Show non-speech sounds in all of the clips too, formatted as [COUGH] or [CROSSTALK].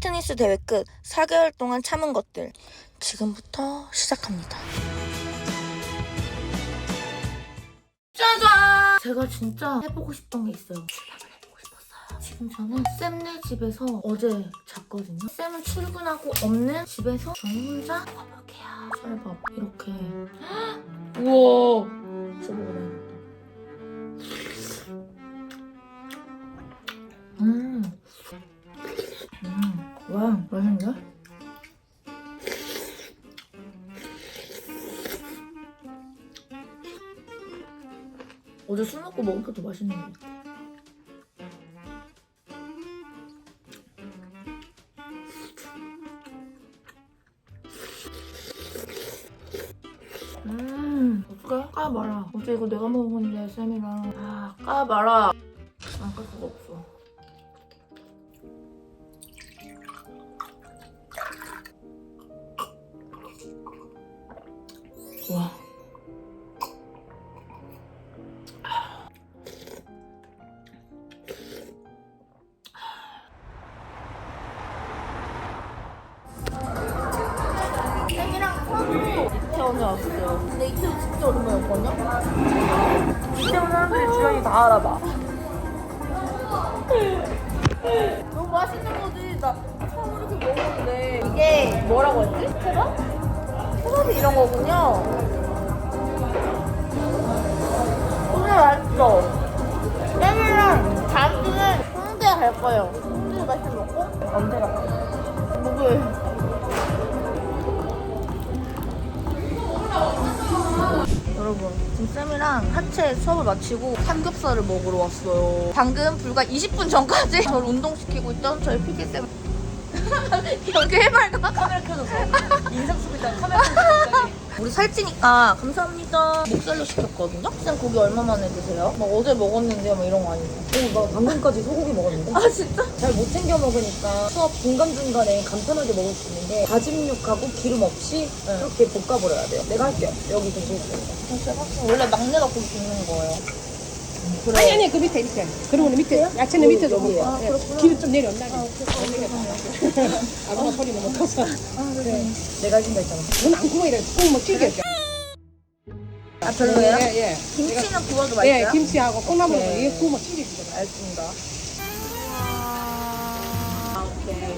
피트니스 대회 끝 4개월 동안 참은 것들 지금부터 시작합니다. 짜잔! 제가 진짜 해보고 싶던 게 있어요. 출밥을 해보고 싶었어요. 지금 저는 쌤네 집에서 어제 잤거든요. 쌤은 출근하고 없는 집에서 저 혼자 먹어볼게요. 쌀밥 이렇게. [GASPS] 우와! 진짜 음. 와, 맛있는데? 어제 술 먹고 먹으니까 더 맛있는 것 같아. 음, 어떡해? 까봐라. 어제 이거 내가 먹은 건데, 쌤이랑. 아, 까봐라. 안깔 수가 없어. 왔어요. 근데 이태원 진짜 오랜만이었거든요? 이태원 사람들이 주변이 다 알아봐. 너무 맛있는 거지. 나 처음 이렇게 먹었는데. 이게 뭐라고 했지? 케밥? 케밥이 이런 거군요. 진짜 맛있어. 쌤이랑 다음 주는 홍대 갈 거예요. 홍대 맛있게 먹고 언제 갈까요? 목요 여러분 지금 쌤이랑 하체 수업을 마치고 삼겹살을 먹으러 왔어요. 방금 불과 20분 전까지 [LAUGHS] 저를 운동시키고 있던 저희 피디쌤. [LAUGHS] 여기 해맑아 카메라 켜졌어 인상 쓰고 있다 카메라 켜졌어 우리 살찌니까 감사합니다 목살로 시켰거든요 쌤 고기 얼마 만에 드세요? 막 어제 먹었는데 뭐 이런 거 아니죠? 어, 나 방금까지 소고기 먹었는데 아 진짜? 잘 못 챙겨 먹으니까 수업 중간중간에 간편하게 먹을 수 있는 게 다진 육하고 기름 없이 네. 이렇게 볶아버려야 돼요 내가 할게요 여기 제가 원래 막내가 고기 굽는 거예요 그래 아니 아니 그 밑에 밑에 그러면 밑에 야채는 여기에요. 먹고 아, 예. 기름 좀 내려 나게 아무나 소리 너무 커서 내가 해준다 했잖아 눈안 구멍 이래 꾹막 튀겨 아 별로예요? 예 예 김치는 구워도 맛있어요? 예 김치하고 콩나물도 오케이. 이게 구우면 튀기죠 알겠습니다. 아, 오케이.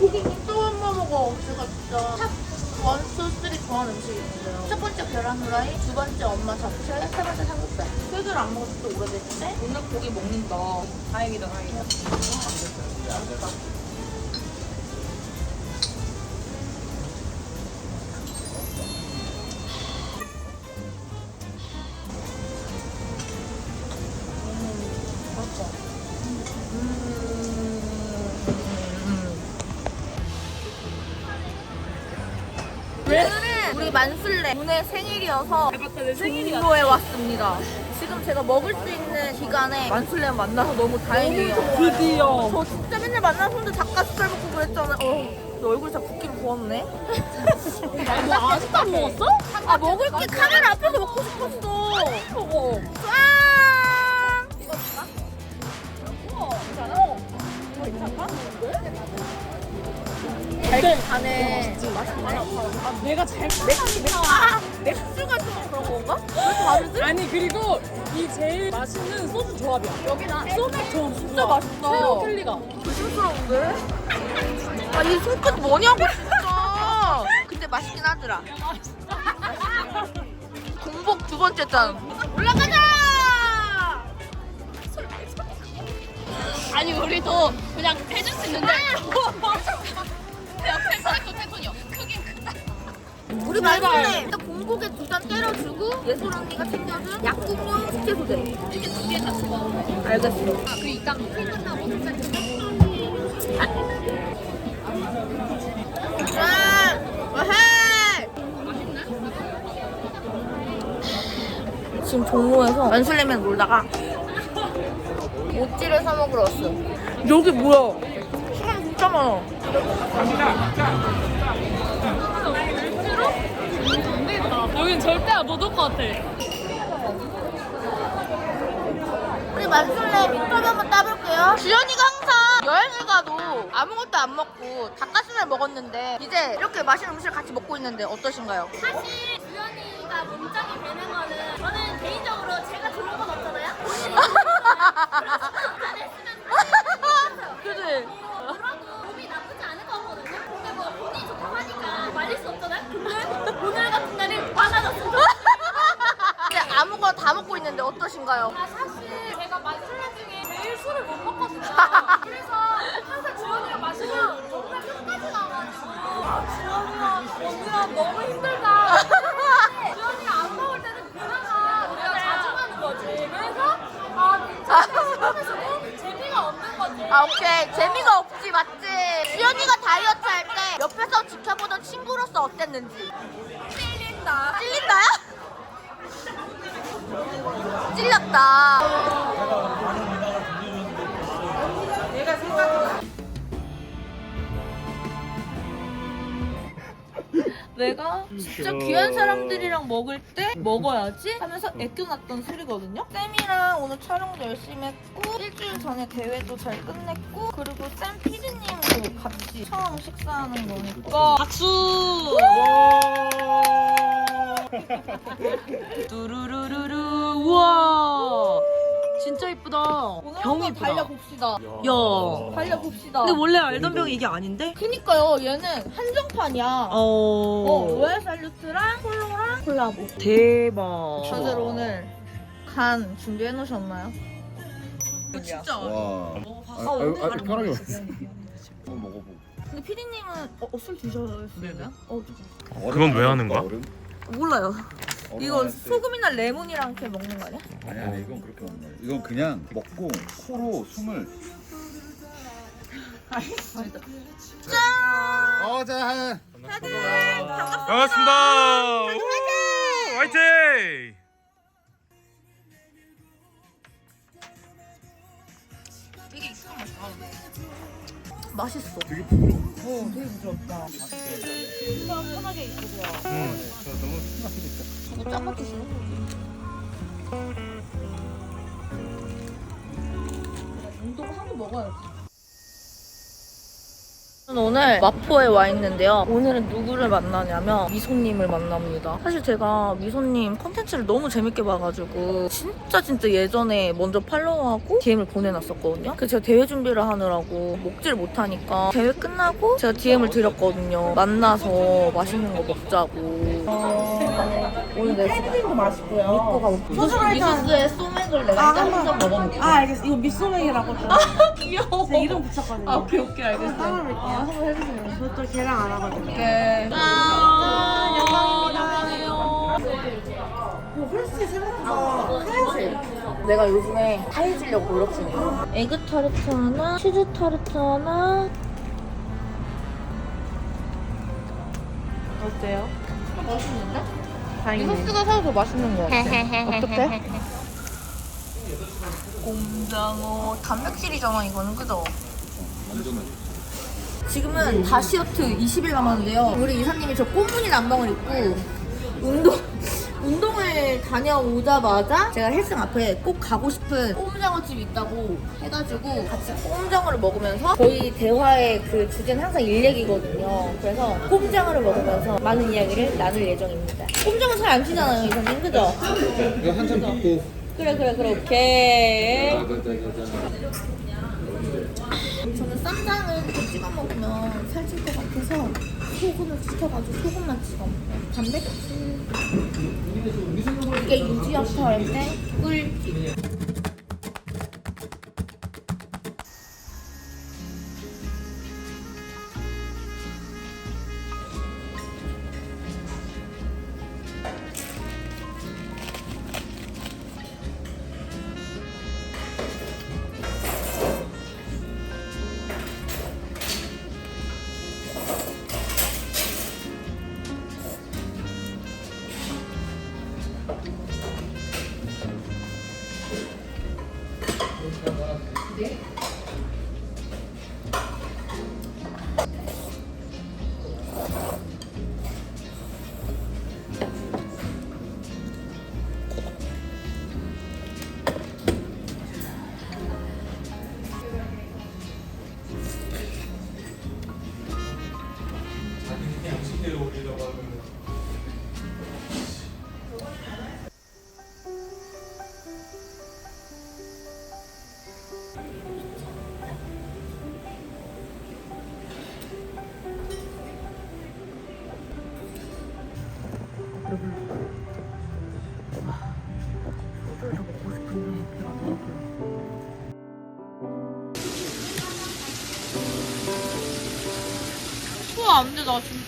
고기국 또한번 먹어. 제가 진짜 탑 원수 쓰리 좋아하는 음식이 있는데요. 첫 번째 계란 후라이, 두 번째 엄마 잡채, 세 번째 삼겹살. 세 개를 안 먹은 지도 오래됐는데 오늘 고기 먹는다. 다행이다, 다행이다. 맞죠? 오늘은 우리 만술래 분의 생일이어서 종로에 왔습니다. 지금 제가 먹을 수 있는 기간에 만술래 만나서 너무 다행이에요. 드디어 저 진짜 맨날 만나서 닭가슴살 먹고 그랬잖아요. 어, 너 얼굴 진짜 붓기로 부었네. 너 아직도 안 먹었어? 아 먹을 게 카메라 앞에서 먹고 싶었어. 먹어 짠! 이거 줄까? 우와, 괜찮아? 이거 괜찮아? 잘가 네. 맛있네. 아, 내가 잘 아, 맥주가 좀 그런 건가? 왜 다르지? 아니 그리고 이 제일 맛있는 소주 조합이야 여기나 소맥 조합 진짜 맛있다. 새로 켈리가 조심스러운데? 아, 이 손끝 뭐냐고, 진짜. 근데 맛있긴 하더라. 공복 두 번째 짠. 올라가자! 아니 우리도 그냥 해줄 수 있는데 옆에서 태톤이요 크긴 크다 우리 말벌레 일단 공복에 두 잔 때려주고 예솔 언니가 챙겨준 약국용 숙제소재. 이렇게 두 개다 주고 알겠어. 아 그리고 이따 술 끝나고 아! 지금 종로에서 만술레면 놀다가 [LAUGHS] 모찌를 사 먹으러 왔어요. 여기 뭐야? 사람 진짜 많아. 여긴 절대 못올것 같아 우리 만술래 인터뷰 한번 따볼게요. 주연이가 항상 여행을 가도 아무것도 안 먹고 닭가슴살 먹었는데 이제 이렇게 맛있는 음식을 같이 먹고 있는데 어떠신가요? 사실 주연이가 문짝이 되는 거는 저는 개인적으로 제가 좋은 건 없잖아요. 본인이 야 너무 힘들다. 주연이가 안 먹을 때는 그나마 우리가 자주 가는 거지. 그래서 아 괜찮아 재미가 없는 거지. 아 오케이 재미가 없지 맞지? 주연이가 다이어트 할 때 옆에서 지켜보던 친구로서 어땠는지 찔린다. 찔린다요? 찔렸다 내가 진짜 귀한 사람들이랑 먹을 때 먹어야지 하면서 애껴놨던 술이거든요. 쌤이랑 오늘 촬영도 열심히 했고 일주일 전에 대회도 잘 끝냈고 그리고 쌤 피디님도 같이 처음 식사하는 거니까 박수! 뚜루루루루 [LAUGHS] 우와! 진짜 이쁘다 병이 이쁘다. 달려 봅시다 야. 달려 봅시다 근데 원래 알던 병이 이게 아닌데? 그니까요 얘는 한정판이야 어. 어, 로얄 살루트랑 콜로랑 콜라보. 대박. 다들 오늘 간 준비해 놓으셨나요? 진짜. 와. 아, 아, 아, 편하게 먹어. 한번 먹어보고. 근데 피디님은 어, 어, 술 드셨어요? 어, 그건 왜 하는 거야? 얼음? 몰라요. 이거. 소금이나 레몬이랑 이렇게 먹는 거 아니야? 아니 아니 이건 그렇게 먹는 거야. 이건 그냥 먹고 코로 숨을. [LAUGHS] 짠! 어, 자. 다들 반갑습니다. 반갑습니다. 우! 화이팅! 되게 익숙한 맛이 나는데. 맛있어. 되게 부드러워. 어, 되게 부드럽다. 그냥 편하게 있으세요. 음. 저 너무 신나니까. 이거 짜파게 싫어? 운동하고 먹어야지. 오늘 마포에 와 있는데요. 오늘은 누구를 만나냐면 미소님을 만납니다. 사실 제가 미소님 컨텐츠를 너무 재밌게 봐가지고 진짜 진짜 예전에 먼저 팔로우하고 DM을 보내놨었거든요. 그래서 제가 대회 준비를 하느라고 먹지를 못하니까 대회 끝나고 제가 DM을 드렸거든요. 만나서 맛있는 거 먹자고. 오늘 내 샌드도 맛있고요. 믿고 가볼게요. 미소스의 소맥을 내가 일단 한잔 먹어볼게요. 아 알겠어. 이거 미소맥이라고. 귀여워. 제 이름 붙였거든요. 아, 오케이, 오케이. 따라볼게요. 아, 한번 해주세요. 저또 계량 안 하거든요. 네. 짠! 영광이요. 홀스 생각보다 하얗세요. 내가 요즘에 하얘지려고 노력 중이야. 에그 타르트 하나, 치즈 타르트 하나. 어때요? 맛있는데? 다행이네. 소스가 사서 더 맛있는 거 같아. [LAUGHS] 어떡해? 곰장어 단백질이잖아 이거는 그죠? 지금은 다시어트 20일 남았는데요. 우리 이사님이 저 꽃무늬 남방을 입고 다녀오자마자 제가 헬스장 앞에 꼭 가고 싶은 꼼장어집이 있다고 해가지고 같이 꼼장어를 먹으면서 저희 대화의 그 주제는 항상 일 얘기거든요. 그래서 꼼장어를 먹으면서 많은 이야기를 나눌 예정입니다. 꼼장어 잘 안 치잖아요, 이사님, 그죠? 이거 한잔 받고. 그래 그래 그래 오케이. 저는 쌈장은 이렇게 찍어 먹으면 살찔 것 같아서 소금을 시켜가지고 소금만 찍어 먹어요. 단백질. 이게 유지학터 할때 꿀팁. today. 안돼 나 진짜